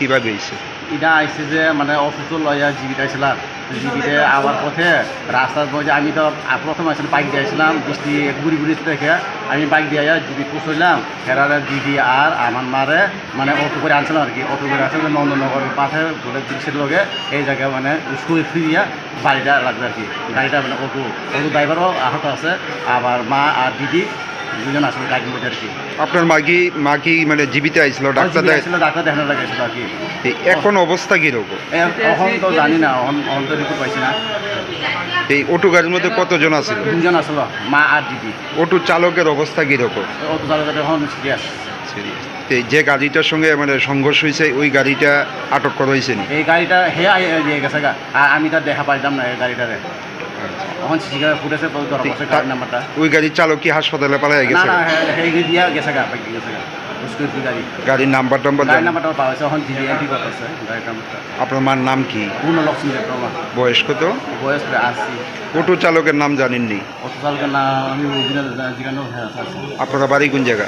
কীভাবে হয়েছে? এটা আইসে যে মানে অসুস্থ লইয়া জীবিত আইছিলাম। জীবিতে আবার পথে রাস্তার মধ্যে আমি তো প্রথম আসলে বাইক দিয়েছিলাম বৃষ্টি গুড়ি গুড়ি দেখে আমি বাইক দিয়ে জীবিত পৌঁছলাম ফেরারে দিদি আর আমার মারে মানে অটো করে আনছিলাম আর কি। অটো করে আসলে নন্দনগর পাশে বলে ব্রিজের লগে এই জায়গায় মানে স্কুল ফিরিয়া বাড়িটা লাগবে আর কি। গাড়িটা মানে অটো অটো ড্রাইভারও আহত আছে। আবার মা আর দিদি দুজন আসলে গাড়ির মধ্যে আর কি। আপনার মাগি মা কি মানে জীবিত আইছিল ডাক্তার দেখ ছিল ডাক্তার দেখানো লাগেছিল আর কি। এই এখন অবস্থা কীরকম এখন তো জানি না এখন এখন তো রিপোর্ট পাইছি না। এই অটো গাড়ির মধ্যে কতজন আছে দুজন আসলো মা আর দিদি। অটো চালকের অবস্থা কীরকম অত চালকের এখন সিরিয়াস এই যে গাড়িটার সঙ্গে মানে সংঘর্ষ হয়েছে ওই গাড়িটা আটক করা হয়েছে এই গাড়িটা হে গেছে গা। আর আমি তার দেখা পাইতাম না এই গাড়িটারে। এখন সিসি ক্যামেরা ফুটেছে ধরা পড়ছে গাড়ি নাম্বারটা ওই গাড়ির চালক কি হাসপাতালে পালাই গেছে? না হে হে দিয়া গেছে গা পাই গেছে গা। গাড়ি। গাড়ির নাম্বার টাম্বার গাড়ি নাম্বারটা পাওয়া গেছে এখন দিদি এন্ট্রি করতেছে গাড়ির নাম্বারটা আপনার মার নাম কি? পূর্ণ লক্ষ্মী দেবরমা বয়স কত? বয়স প্রায় আশি। অটো চালকের নাম জানেননি? অত চালকের নাম আমি হ্যাঁ আপনারা বাড়ি কোন জায়গা?